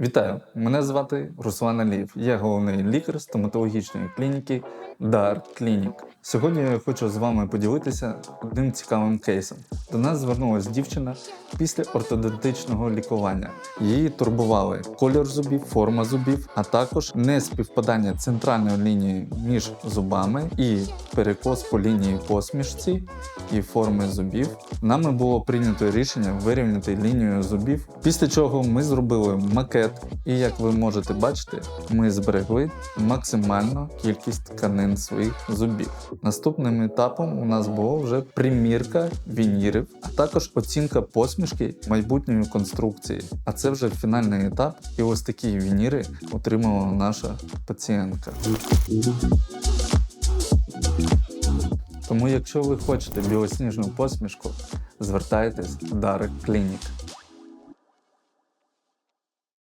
Вітаю! Мене звати Руслан Алів. Я головний лікар стоматологічної клініки Дар Клінік. Сьогодні я хочу з вами поділитися одним цікавим кейсом. До нас звернулася дівчина після ортодонтичного лікування. Її турбували колір зубів, форма зубів, а також неспівпадання центральної лінії між зубами і перекос по лінії посмішці і форми зубів. Нами було прийнято рішення вирівняти лінію зубів. Після чого ми зробили макет, і як ви можете бачити, ми зберегли максимальну кількість тканин своїх зубів. Наступним етапом у нас було вже примірка вінірів, а також оцінка посмішки майбутньої конструкції. А це вже фінальний етап, і ось такі вініри отримала наша пацієнтка. Тому, якщо ви хочете білосніжну посмішку, звертайтесь в Дарик Клінік.